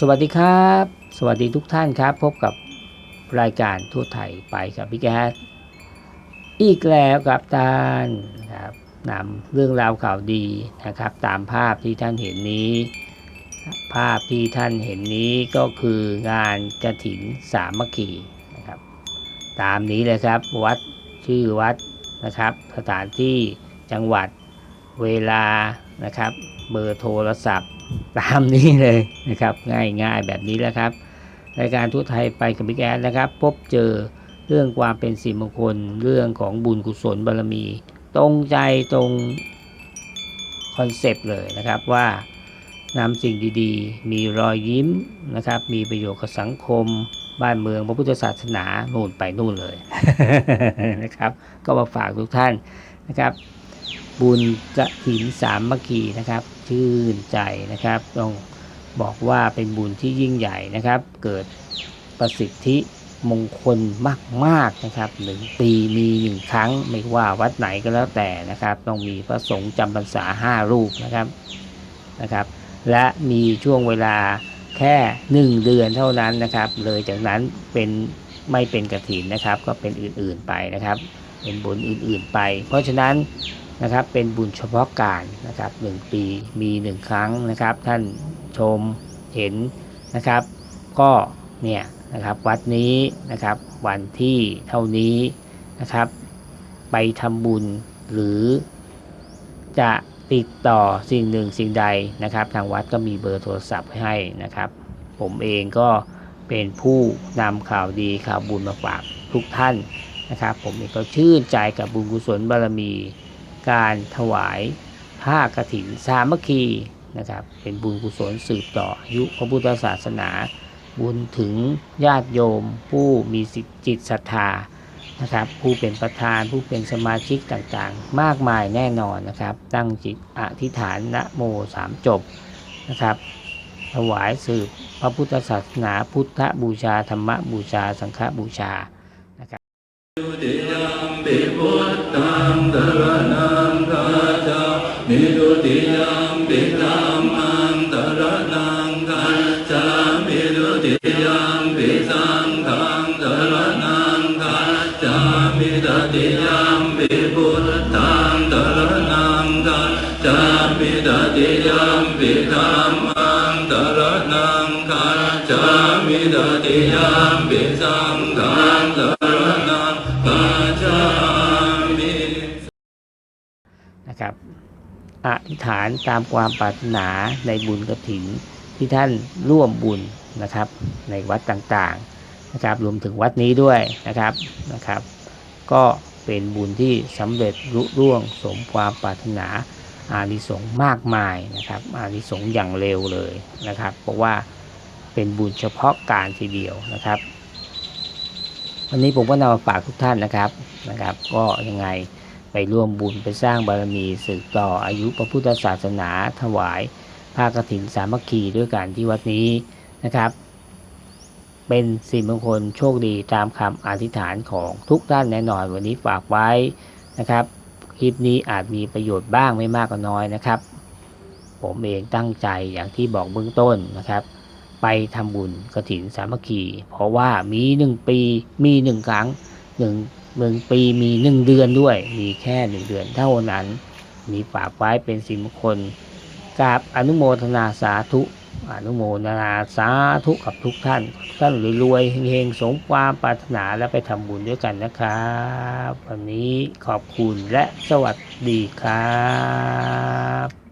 สวัสดีครับ สวัสดีทุกท่านครับ พบกับรายการทั่วไทยไปกับพี่แก๊สอีกแล้วกับท่านครับนำเรื่องราวข่าวดีนะครับ ตามภาพที่ท่านเห็นนี้ ภาพที่ท่านเห็นนี้ก็คืองานกระถินสามัคคีนะครับ ตามนี้เลยครับวัดชื่อวัดนะครับ สถานที่จังหวัดเวลานะครับ เบอร์โทรศัพท์ ตามนี้เลยนะครับ ง่ายๆแบบนี้แล้วครับรายการทุกไทยไปกับบิ๊กแอดนะครับ พบเจอเรื่องความเป็นสิมงคลเรื่องของบุญกุศลบารมี ตรงใจตรงคอนเซปต์เลยนะครับว่านำสิ่งดีๆ มีรอยยิ้มนะครับ มีประโยชน์กับสังคม บ้านเมืองพระพุทธศาสนานู่นไปนู่นเลยนะครับ ก็มาฝากทุกท่านนะครับ บุญกระถินสามมัคคีนะครับ ชื่นใจนะครับต้องบอกว่าเป็นบุญที่ยิ่งใหญ่นะครับ เกิดประสิทธิมงคลมากๆนะครับหนึ่งปีมีหนึ่งครั้งไม่ว่าวัดไหนก็แล้วแต่นะครับ ต้องมีพระสงฆ์จำพรรษาห้ารูปนะครับนะครับ และมีช่วงเวลาแค่หนึ่งเดือนเท่านั้นนะครับ เลยจากนั้นเป็นไม่เป็นกระถินนะครับ ก็เป็นอื่นๆไปนะครับ เป็นบุญอื่นๆไป เพราะฉะนั้น นะครับ เป็นบุญเฉพาะการนะครับหนึ่งปีมีหนึ่งครั้งนะครับ ท่านชมเห็นนะครับ ก็เนี่ยนะครับวัดนี้นะครับวันที่เท่านี้นะครับ ไปทำบุญหรือจะติดต่อสิ่งหนึ่งสิ่งใดนะครับ ทางวัดก็มีเบอร์โทรศัพท์ให้นะครับ ผมเองก็เป็นผู้นำข่าวดีข่าวบุญมาฝากทุกท่านนะครับ ผมเองก็ชื่นใจกับบุญกุศลบารมี การถวายผ้ากฐินสามัคคีนะครับ เป็นบุญกุศลสืบต่ออายุพระพุทธศาสนา บุญถึงญาติโยม ผู้มีจิตศรัทธานะครับ ผู้เป็นประธานผู้เป็นสมาชิกต่างๆ มากมายแน่นอนนะครับ ตั้งจิตอธิษฐานนะโมสามจบนะครับถวายสืบพระพุทธศาสนาพุทธบูชา ธรรมบูชา สังฆบูชาติยัมปิพุทธังตรณังคาจามิดุติ ยัมปิธัมมังตรณังคาจามิดุติยัมปิสังฆังตรณังคาจามิดติยัมปิพุทธังตรณังคาจามิดติยัมปิธัมมังตรณังคาจามิดติยัมปิสังฆังตรณังกาจามินะครับ อธิษฐานตามความปรารถนาในบุญกฐินที่ท่านร่วมบุญนะครับ ในวัดต่างๆนะครับ รวมถึงวัดนี้ด้วยนะครับนะครับ ก็เป็นบุญที่สำเร็จรุร่วงสมความปรารถนาอานิสงส์มากมายนะครับ อานิสงส์อย่างเร็วเลยนะครับ เพราะว่าเป็นบุญเฉพาะการทีเดียวนะครับ วันนี้ผมก็นำมาฝากทุกท่านนะครับนะครับ ก็ยังไง ไปร่วมบุญไปสร้างบารมีสืบต่ออายุพระพุทธศาสนาถวายผ้ากฐินสามัคคีด้วยกันที่วัดนี้นะครับ เป็นสิริมงคลโชคดีตามคำอธิษฐานของทุกท่านแน่นอนวันนี้ฝากไว้นะครับ คลิปนี้อาจมีประโยชน์บ้างไม่มากก็น้อยนะครับ ผมเองตั้งใจอย่างที่บอกเบื้องต้นนะครับ ไปทำบุญกฐินสามัคคี เพราะว่ามีหนึ่งปีมีหนึ่งครั้งหนึ่ง หนึ่งปีมีหนึ่งเดือนด้วย มีแค่หนึ่งเดือนเท่านั้น มีฝากไว้เป็นสิมงคลกราบอนุโมทนาสาธุ อนุโมทนาสาธุกับทุกท่าน ท่านรวยๆเฮงๆสมความปรารถนาและไปทำบุญด้วยกันนะครับ วันนี้ขอบคุณและสวัสดีครับ